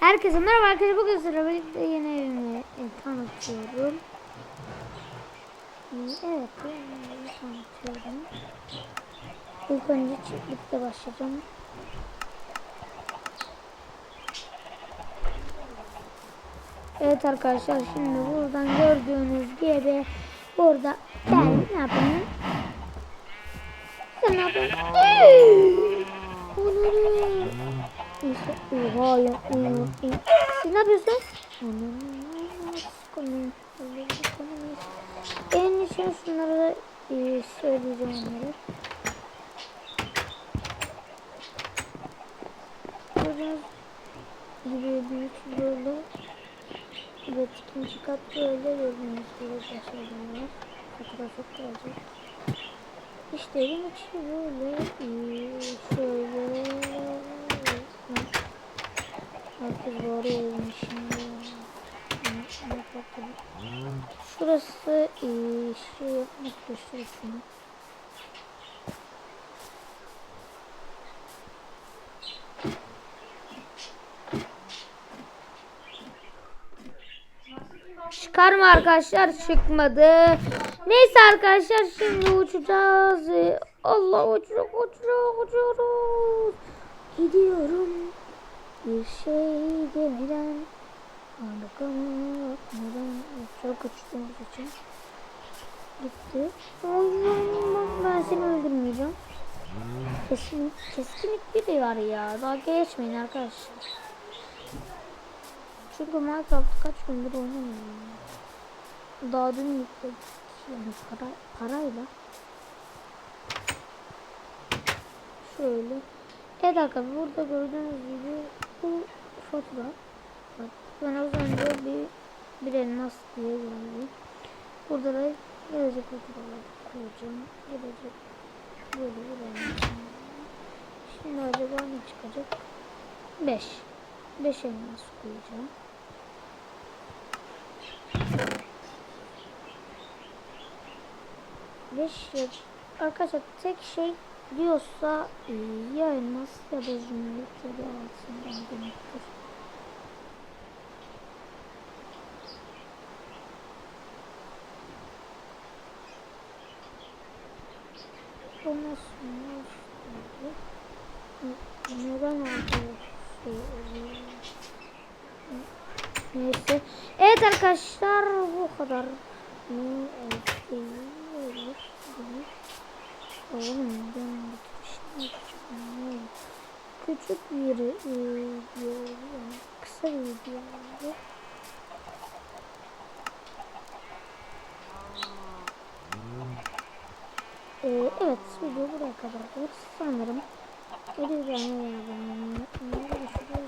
Herkese merhaba arkadaşlar. Bugün sizlerle birlikte yeni evimi e, tanıtıyorum. E, Evet, evimi tanıtıyorum. İlk önce çiftlikte başlayacağım. Evet arkadaşlar şimdi buradan gördüğünüz gibi burada ben ne yapayım? Sen ne yapıyorsun? Onları oha ya. Siz ne yapıyorsun? En için şunları e, söyleyeceğim onları. Gördüğünüz gibi büyük böyle. Evet ikinci kat böyle gördüğünüz gibi başarılar. Fotoğrafı koyacak. İşte evin içi böyle e, şöyle Şurası e, şey yapmak şunu. Çıkarma arkadaşlar çıkmadı. Neyse arkadaşlar şimdi uçacağız. Ee, Allah uçuyor uçuyor uçuyoruz. Gidiyorum. Bir şey demeden. Arkama bakmadan. Çok uçtuğumuz için. Gitti. Allah'ım ben seni öldürmeyeceğim. Kesin, kesinlik biri var ya. Daha geçmeyin arkadaşlar. Çünkü Minecraft kaç gündür oynamıyorum. Daha dün yükledik. Yani para, parayla. Şöyle. Evet arkadaşlar burada gördüğünüz gibi bu. Bak ben az önce bir bir elmas diye gördüm. Burada da gelecek fotoğraflar koyacağım. Gelecek böyle bir elmas. Şimdi acaba ne çıkacak? 5. 5 elmas koyacağım. Beş ya arkadaşlar tek şey diyorsa e, ya elmas ya da zümrüt ya da altından demektir. Ondan sonra neden şey? Neyse. Evet arkadaşlar bu kadar. Ne olur? Oğlum ben bitmişim. Küçük bir video yani kısa bir video oldu. Ee, evet video buraya kadar sanırım. Geri beğenmeyi yapın. Görüşürüz. Uhu,